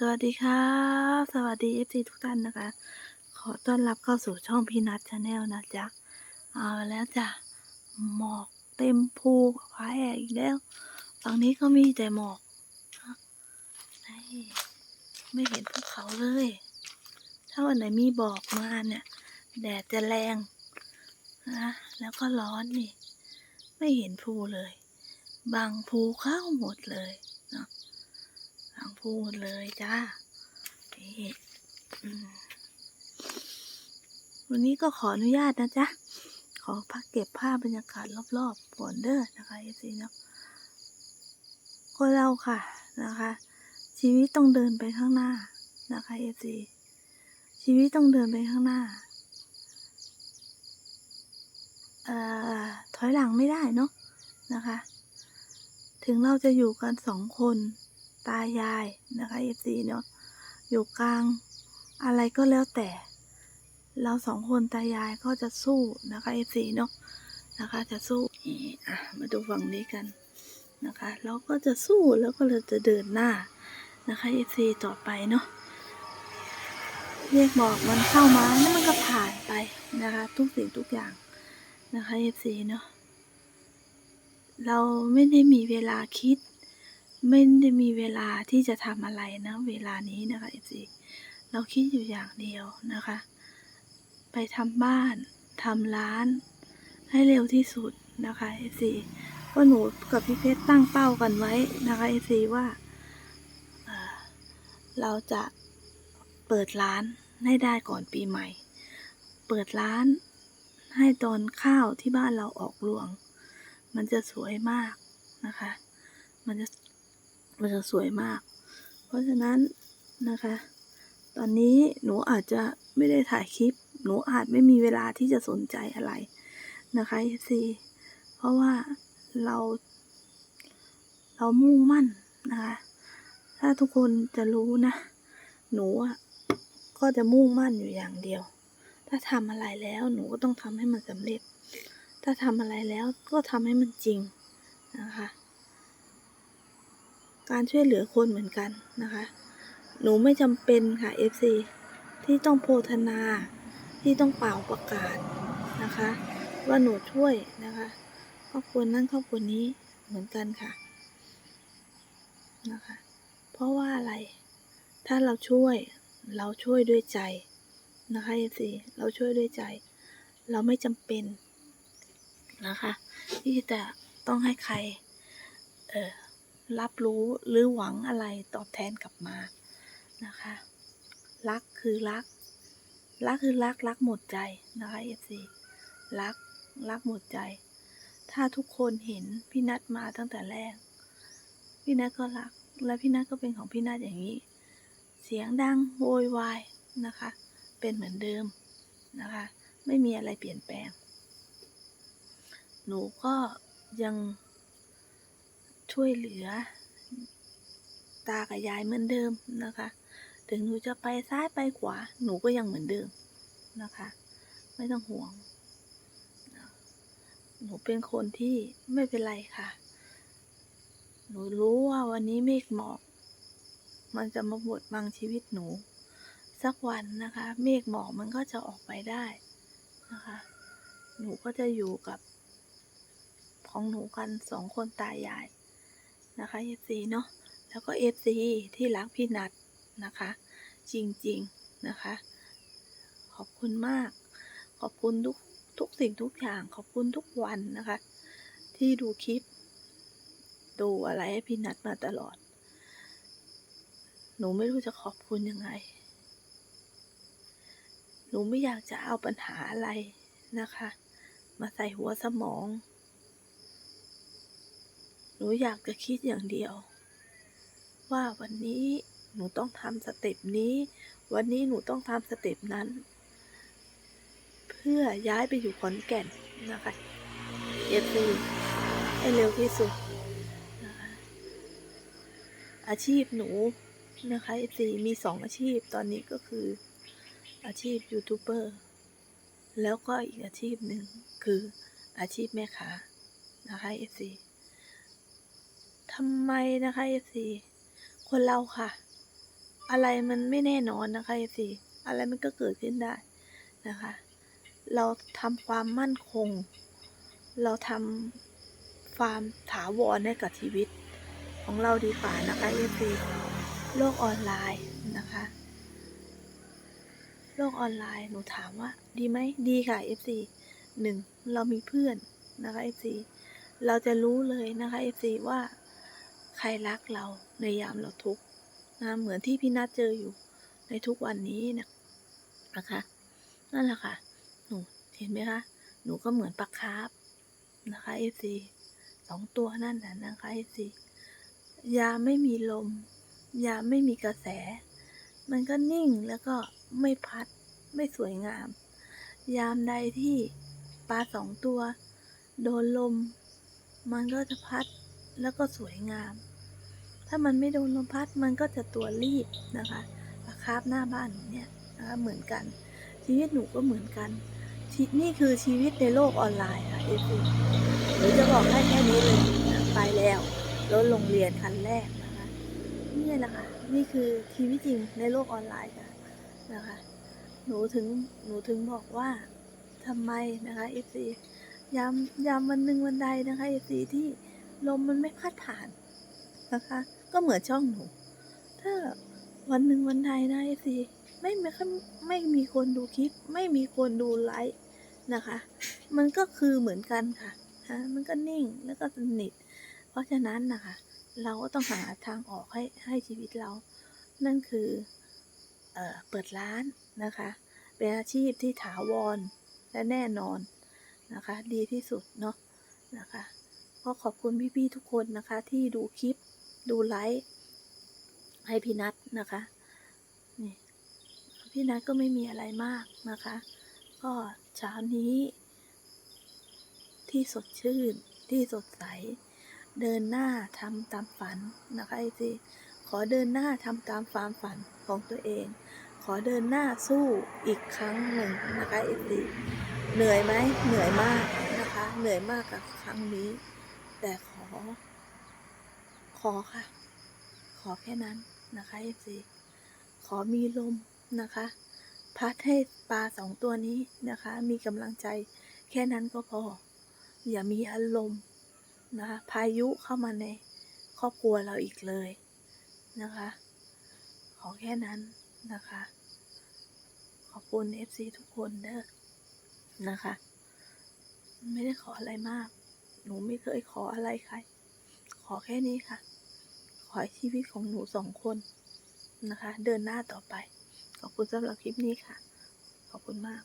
สวัสดีค่ะสวัสดี FC ทุกท่านนะคะ ขอต้อนรับเข้าสู่ช่องพี่นัทชาแนลนะจ๊ะ เอาแล้วจ้ะ หมอกเต็มภูผาแอกอีกแล้ว ฝั่งนี้ก็มีแต่หมอกไม่เห็นภูเขาเลย ถ้าวันไหนมีบอกมาเนี่ย แดดจะแรงนะแล้วก็ร้อนนี่ ไม่เห็นภูเลย บางภูเข้าหมดเลยเนาะ พูดเลยจ้าวันนี้ก็ขออนุญาตนะจ๊ะ ขอพักเก็บภาพบรรยากาศรอบๆก่อนเด้อนะคะเอซีเนาะคนเราค่ะนะคะ ชีวิตต้องเดินไปข้างหน้านะคะเอซีชีวิตต้องเดินไปข้างหน้าเอ่อถอยหลังไม่ได้เนาะนะคะ ถึงเราจะอยู่กันสองคน ตายายนะคะ FC เนาะอยู่กลางอะไรก็แล้วแต่ เราสองคนตายายก็จะสู้นะคะ FC เนาะนะคะจะสู้อีอะมาดูฝั่งนี้กันนะคะ เราก็จะสู้แล้วก็เราจะเดินหน้านะคะ FC ต่อไปเนาะเรียกบอกมันเข้ามาแล้วมันก็ผ่านไปนะคะ ทุกสิ่งทุกอย่างนะคะ FC เนาะเราไม่ได้มีเวลาคิด ไม่ได้มีเวลาที่จะทำอะไรนะ เวลานี้นะคะเอซีเราคิดอยู่อย่างเดียวนะคะ ไปทำบ้านทำร้าน ให้เร็วที่สุดนะคะเอซีก็หนูกับพี่เพชรตั้งเป้ากันไว้นะคะเอซีว่าเเราจะเปิดร้านให้ได้ก่อนปีใหม่ เปิดร้านให้ตอนข้าวที่บ้านเราออกรวง มันจะสวยมากนะคะ มันจะ มันจะสวยมาก เพราะฉะนั้นนะคะ ตอนนี้หนูอาจจะไม่ได้ถ่ายคลิป หนูอาจไม่มีเวลาที่จะสนใจอะไรนะคะซีเพราะว่าเรา เรามุ่งมั่นนะคะ ถ้าทุกคนจะรู้นะ หนูอะก็จะมุ่งมั่นอยู่อย่างเดียว ถ้าทำอะไรแล้วหนูก็ต้องทำให้มันสำเร็จ ถ้าทำอะไรแล้วก็ทำให้มันจริงนะคะ การช่วยเหลือคนเหมือนกันนะคะ หนูไม่จำเป็นค่ะ FC ที่ต้องโพธนา ที่ต้องเป่าประกาศนะคะ ว่าหนูช่วยนะคะครอบครัวนั้นครอบครัวนี้เหมือนกันค่ะนะคะ เพราะว่าอะไร ถ้าเราช่วยเราช่วยด้วยใจนะคะ FC เราช่วยด้วยใจ เราไม่จำเป็นนะคะ ที่จะต้องให้ใคร เออ รับรู้หรือหวังอะไรตอบแทนกลับมานะคะ รักคือรัก รักคือรักรักหมดใจนะคะเอฟซีรักรักหมดใจ ถ้าทุกคนเห็นพี่นัทมาตั้งแต่แรก พี่นัทก็รัก และพี่นัทก็เป็นของพี่นัทอย่างนี้ เสียงดังโวยวายนะคะ เป็นเหมือนเดิมนะคะ ไม่มีอะไรเปลี่ยนแปลง หนูก็ยัง ช่วยเหลือ ตากับยายเหมือนเดิมนะคะ ถึงหนูจะไปซ้ายไปขวา หนูก็ยังเหมือนเดิมนะคะ ไม่ต้องห่วง หนูเป็นคนที่ไม่เป็นไรค่ะ หนูรู้ว่าวันนี้เมฆหมอก มันจะมาบดบังชีวิตหนู สักวันนะคะ เมฆหมอกมันก็จะออกไปได้นะคะ หนูก็จะอยู่กับของหนูกันสองคนตายาย นะคะ FC เนาะแล้วก็ FC ที่รักพี่นัทนะคะ จริงๆนะคะ ขอบคุณมาก ขอบคุณทุกทุกสิ่งทุกอย่างขอบคุณทุกวันนะคะ ที่ดูคลิป ดูอะไรให้พี่นัทมาตลอด หนูไม่รู้จะขอบคุณยังไง หนูไม่อยากจะเอาปัญหาอะไรนะคะ มาใส่หัวสมอง หนูอยากจะคิดอย่างเดียว ว่าวันนี้หนูต้องทำสเต็ปนี้ วันนี้หนูต้องทำสเต็ปนั้น เพื่อย้ายไปอยู่ขอนแก่นนะคะเอฟซีให้เร็วที่สุดนะคะอาชีพหนูนะคะเอฟซีมีสองอาชีพตอนนี้ก็คืออาชีพยูทูบเบอร์แล้วก็อีกอาชีพหนึ่งคืออาชีพแม่ค้านะคะเอฟซี ทำไมนะคะ FC คนเราค่ะ อะไรมันไม่แน่นอนนะคะเอฟซีอะไรมันก็เกิดขึ้นได้นะคะ เราทำความมั่นคง เราทำความถาวรให้กับชีวิต ของเราดีกว่านะคะเอฟซีโลกออนไลน์นะคะ โลกออนไลน์หนูถามว่า ดีไหมดีค่ะเอฟซีหนึ่งเรามีเพื่อนนะคะเอฟซีเราจะรู้เลยนะคะเอฟซีว่า ใครรักเราในยามเราทุกข์นะเหมือนที่พี่นัทเจออยู่ในทุกวันนี้นะนะคะนั่นแหละค่ะ หนูเห็นไหมคะ หนูก็เหมือนปลาคาร์ฟนะคะเอซีสองตัวนั่นแหละนะคะเอซียาไม่มีลม ยาไม่มีกระแส มันก็นิ่งแล้วก็ไม่พัดไม่สวยงาม ยามใดที่ปลาสองตัว โดนลม มันก็จะพัดแล้วก็สวยงาม ถ้ามันไม่โดนลมพัดมันก็จะตัวรีบนะคะปลาคาร์ฟหน้าบ้านเนี่ยนะคะเหมือนกัน ชีวิตหนูก็เหมือนกัน นี่คือชีวิตในโลกออนไลน์ค่ะเอฟซีหนูจะบอกให้แค่นี้เลยนะไปแล้วรถโรงเรียนคันแรกนะคะนี่แหละค่ะนี่คือชีวิตจริงในโลกออนไลน์ค่ะนะคะ หนูถึงหนูถึงบอกว่าทำไมนะคะเอฟซียามยามวันหนึ่งวันใดนะคะเอฟซีที่ลมมันไม่พัดผ่านนะคะ ก็เหมือนช่องหนู ถ้าวันหนึ่งวันใดนะเอซีไม่ไม่ค่อยไม่มีคนดูคลิป ไม่มีคนดูไลฟ์นะคะ มันก็คือเหมือนกันค่ะฮะมันก็นิ่งแล้วก็สนิท เพราะฉะนั้นนะคะ เราก็ต้องหาทางออกให้ให้ชีวิตเรา นั่นคือเออเปิดร้านนะคะ เป็นอาชีพที่ถาวรและแน่นอนนะคะ ดีที่สุดเนาะนะคะ ก็ขอบคุณพี่ๆทุกคนนะคะที่ดูคลิป ดูไลฟ์ให้พี่นัทนะคะนี่พี่นัทก็ไม่มีอะไรมากนะคะ ก็เช้านี้ ที่สดชื่นที่สดใส เดินหน้าทำตามฝันนะคะไอซีขอเดินหน้าทำตามความฝันของตัวเอง ขอเดินหน้าสู้อีกครั้งหนึ่งนะคะไอซีเหนื่อยไหมเหนื่อยมากนะคะ เหนื่อยมากกับครั้งนี้ แต่ขอ ขอค่ะ ขอแค่นั้นนะคะไอฟซีขอมีลมนะคะ พัดให้ปลาสองตัวนี้นะคะ มีกำลังใจแค่นั้นก็พอ อย่ามีอารมณ์นะคะพายุเข้ามาในครอบครัวเราอีกเลยนะคะ ขอแค่นั้นนะคะ ขอบคุณ FC ทุกคนเด้อนะคะ ไม่ได้ขออะไรมาก หนูไม่เคยขออะไรใคร ขอแค่นี้ค่ะ ขอให้ชีวิตของหนูสองคนนะคะ เดินหน้าต่อไป ขอบคุณสำหรับคลิปนี้ค่ะ ขอบคุณมาก